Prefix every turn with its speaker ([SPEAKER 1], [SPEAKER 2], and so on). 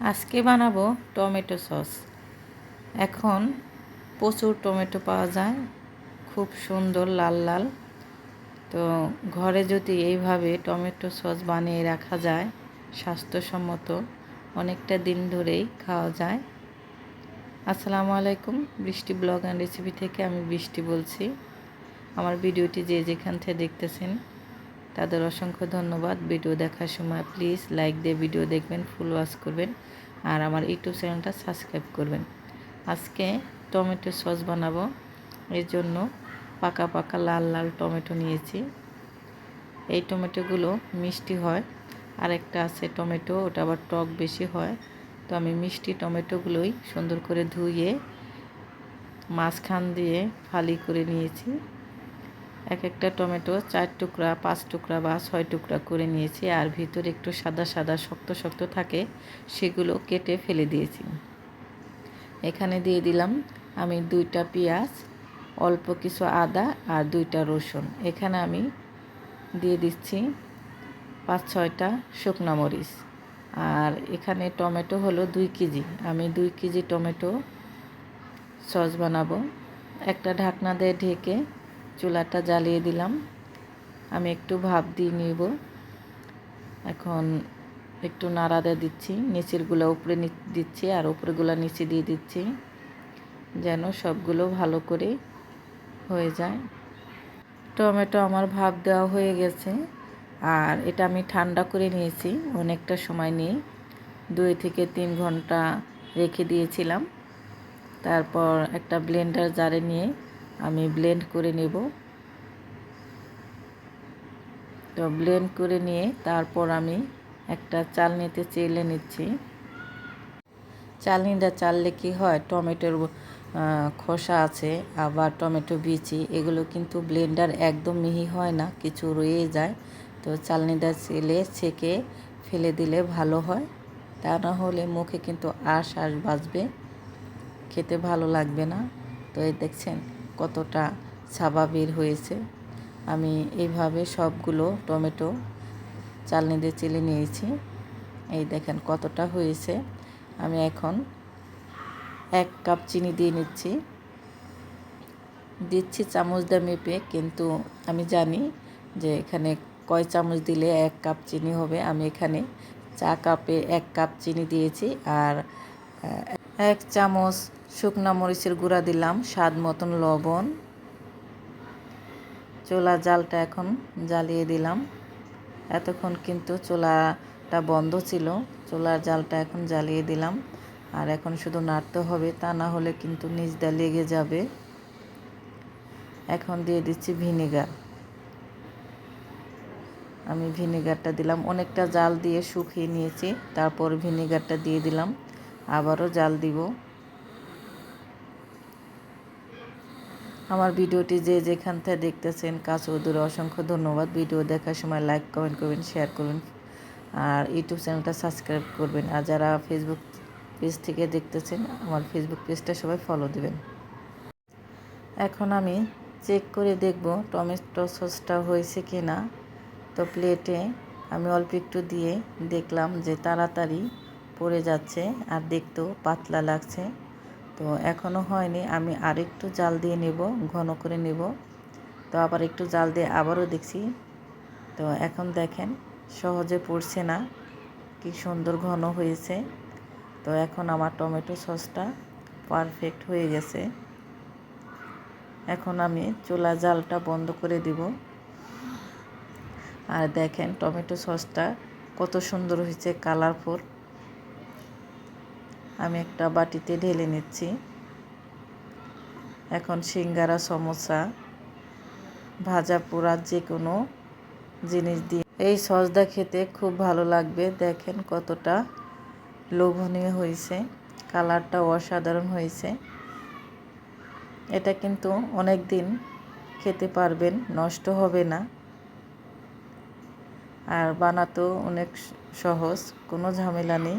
[SPEAKER 1] আজকে বানাবো tomato sauce. এখন প্রচুর টমেটো পাওয়া যায়, খুব সুন্দর, লাল লাল। তো ঘরে যদি এইভাবে টমেটো সস বানিয়ে রাখা যায়, স্বাস্থ্যসম্মত, অনেকটা দিন ধরেই খাওয়া যায়। আসসালামু আলাইকুম, বৃষ্টি ব্লগ অ্যান্ড রেসিপি থেকে আমি বৃষ্টি বলছি। আমার ভিডিওটি যে যেখান থেকে দেখতেছেন তাদের অসংখ্য ধন্যবাদ। ভিডিও দেখার সময় প্লিজ লাইক দিয়ে ভিডিও দেখবেন ফুল ওয়াশ করবেন আর আমার ইউটিউব চ্যানেলটা সাবস্ক্রাইব করবেন। আজকে টমেটো সস বানাবো এর জন্য পাকা পাকা লাল লাল টমেটো নিয়েছি। এই টমেটোগুলো মিষ্টি হয়, আর একটা আছে টমেটো, ওটা আবার টক বেশি হয়। তো আমি মিষ্টি টমেটোগুলোই সুন্দর করে ধুয়ে মাঝখান দিয়ে ফালি করে নিয়েছি। এক একটা টমেটো চার টুকরা, পাঁচ টুকরা বা ছয় টুকরা করে নিয়েছি আর ভিতরে একটু সাদা সাদা শক্ত শক্ত থাকে, সেগুলো কেটে ফেলে দিয়েছি। এখানে দিয়ে দিলাম আমি দুইটা পেঁয়াজ, অল্প কিছু আদা আর দুইটা রসুন। এখানে আমি দিয়ে দিচ্ছি পাঁচ ছয়টা শুকনো মরিচ। আর এখানে টমেটো হলো দুই কেজি। আমি দুই কেজি টমেটো সস বানাবো। একটা ঢাকনা দিয়ে ঢেকে চুলাটা জ্বালিয়ে দিলাম। আমি একটু ভাপ দিয়ে নিব। এখন একটু নাড়াদা দিচ্ছি। নিচেরগুলো উপরে দিচ্ছি আর উপরেগুলো নিচে দিয়ে দিচ্ছি যেন সবগুলো ভালো করে হয়ে যায়। টমেটো আমার ভাপ দেওয়া হয়ে গেছে আর এটা আমি ঠান্ডা করে নিয়েছি। অনেকটা সময় নিয়ে দুই থেকে তিন ঘণ্টা রেখে দিয়েছিলাম। তারপর একটা ব্লেন্ডার জারে নিয়ে আমি ব্লেন্ড করে নেব। তো ব্লেন্ড করে নিয়ে তারপর আমি একটা চালনিতে চেলে নিচ্ছি। চালনিটা চাললে কি হয়, টমেটোর খোসা আছে, আবার টমেটো বিচি, এগুলো কিন্তু ব্লেন্ডার একদম মিহি হয় না, কিছু রয়ে যায়। তো চালনিটা চেলে ছেঁকে ফেলে দিলে ভালো হয়। তা না হলে মুখে কিন্তু আশ আশ বাজবে, খেতে ভালো লাগবে না। তো এই দেখছেন কতটা ছাবা বের হয়েছে। আমি এইভাবে সবগুলো টমেটো চালনি দিয়ে চেলে নিয়েছি। এই দেখেন কতটা হয়েছে। আমি এখন এক কাপ চিনি দিয়ে নিচ্ছি। দিচ্ছি চামচ দিয়ে মেপে, কিন্তু আমি জানি যে এখানে কয় চামচ দিলে এক কাপ চিনি হবে। আমি এখানে চা কাপে এক কাপ চিনি দিয়েছি আর এক চামচ শুকনো মরিচের গুঁড়া দিলাম, স্বাদ মতন লবণ। চোলা জালটা এখন জ্বালিয়ে দিলাম। এতক্ষণ কিন্তু চোলাটা বন্ধ ছিল, চোলার জালটা এখন জ্বালিয়ে দিলাম। আর এখন শুধু নাড়তে হবে, তা না হলে কিন্তু নিচটা লেগে যাবে। এখন দিয়ে দিচ্ছি ভিনেগার। আমি ভিনেগারটা দিলাম, অনেকটা জাল দিয়ে শুকিয়ে নিয়েছি, তারপর ভিনেগারটা দিয়ে দিলাম। আবারও জাল দিব। আমার ভিডিওটি যে যেখান থেকে দেখতেছেন কাছে দূরে অসংখ্য ধন্যবাদ। ভিডিও দেখার সময় লাইক কমেন্ট করবেন শেয়ার করবেন আর ইউটিউব চ্যানেলটা সাবস্ক্রাইব করবেন। আর যারা ফেসবুক পেজ থেকে দেখতেছেন, আমার ফেসবুক পেজটা সবাই ফলো দেবেন। এখন আমি চেক করে দেখব টমেটো সসটা হয়েছে কি না তো প্লেটে আমি অল্প একটু দিয়ে দেখলাম যে তাড়াতাড়ি পড়ে যাচ্ছে, আর দেখতেও পাতলা লাগছে। তো এখনও হয়নি, আমি আর একটু জাল দিয়ে নেব, ঘন করে নেব। তো আবার একটু জাল দিয়ে আবারও দেখছি। তো এখন দেখেন, সহজে পড়ছে না, কি সুন্দর ঘন হয়েছে। তো এখন আমার টমেটো সসটা পারফেক্ট হয়ে গেছে। এখন আমি চুলা জালটা বন্ধ করে দিব। আর দেখেন, টমেটো সসটা কত সুন্দর হয়েছে কালারফুল আমি একটা বাটিতে ঢেলে নিচ্ছি। এখন সিঙ্গারা, সমোসা, ভাজা পোড়া যে কোনো জিনিস দিয়ে। এই সসদা খেতে খুব ভালো লাগবে। দেখেন কতটা লোভনীয় হয়েছে। কালারটা অসাধারণ হয়েছে। এটা কিন্তু অনেক দিন খেতে পারবেন, নষ্ট হবে না। আর বানাতেও অনেক সহজ, কোনো ঝামেলা নেই।